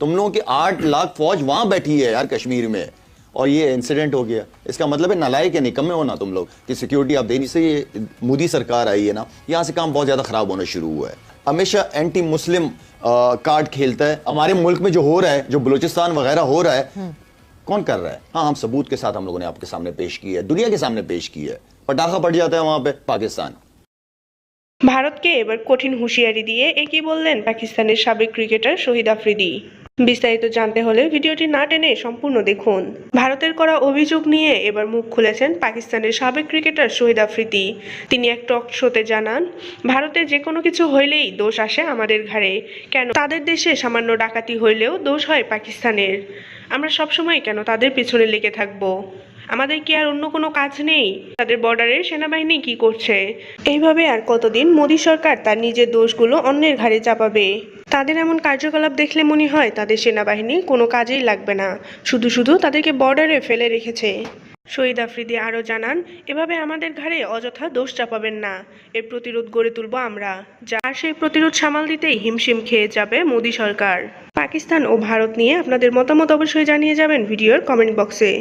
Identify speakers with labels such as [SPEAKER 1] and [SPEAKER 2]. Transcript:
[SPEAKER 1] तुम लोगों की आठ लाख फौज वहां बैठी है यार कश्मीर में और ये इंसिडेंट हो गया इसका मतलब है नलायक या निकम्मे हो ना तुम लोग कि सिक्योरिटी आप देनी से ये मोदी सरकार आई है ना यहाँ से काम बहुत ज्यादा खराब होना शुरू हुआ है हमेशा एंटी मुस्लिम अ, कार्ड खेलता है हमारे मुल्क में जो हो रहा है जो बलूचिस्तान वगैरह हो रहा है कौन कर रहा है हाँ हम सबूत के साथ हम लोगों ने आपके सामने पेश किया है दुनिया के सामने पेश किया है पटाखा पड़ जाता है वहां पे पाकिस्तान
[SPEAKER 2] ভারতকে এবার কঠিন হুঁশিয়ারি দিয়ে একই বললেন পাকিস্তানের সাবেক ক্রিকেটার শহীদ আফ্রিদি বিস্তারিত জানতে হলে ভিডিওটি না টেনে সম্পূর্ণ দেখুন। ভারতের করা অভিযোগ নিয়ে এবার মুখ খুলেছেন পাকিস্তানের সাবেক ক্রিকেটার শহীদ আফ্রিদি। তিনি এক টক শোতে জানান, ভারতে যে কোনো কিছু হইলেই দোষ আসে আমাদের ঘাড়ে। কেন? তাদের দেশে সামান্য ডাকাতি হইলেও দোষ হয় পাকিস্তানের। আমরা সবসময় কেন তাদের পিছনে লেগে থাকব? আমাদের কি আর অন্য কোনো কাজ নেই? তাদের বর্ডারে সেনাবাহিনী কি করছে? এইভাবে আর কতদিন মোদী সরকার তার নিজের দোষগুলো অন্যের ঘাড়ে চাপাবে? তাদের এমন কার্যকলাপ দেখলে মনে হয় তাদের সেনাবাহিনী কোনো কাজেই লাগবে না। শুধু শুধু তাদেরকে বর্ডারে ফেলে রেখেছে। শহীদ আফ্রিদি আরও জানান, এভাবে আমাদের ঘাড়ে অযথা দোষ চাপাবেন না। এর প্রতিরোধ গড়ে তুলব আমরা। যার সেই প্রতিরোধ সামাল দিতেই হিমশিম খেয়ে যাবে মোদী সরকার। পাকিস্তান ও ভারত নিয়ে আপনাদের মতামত অবশ্যই জানিয়ে যাবেন ভিডিওর কমেন্ট বক্সে।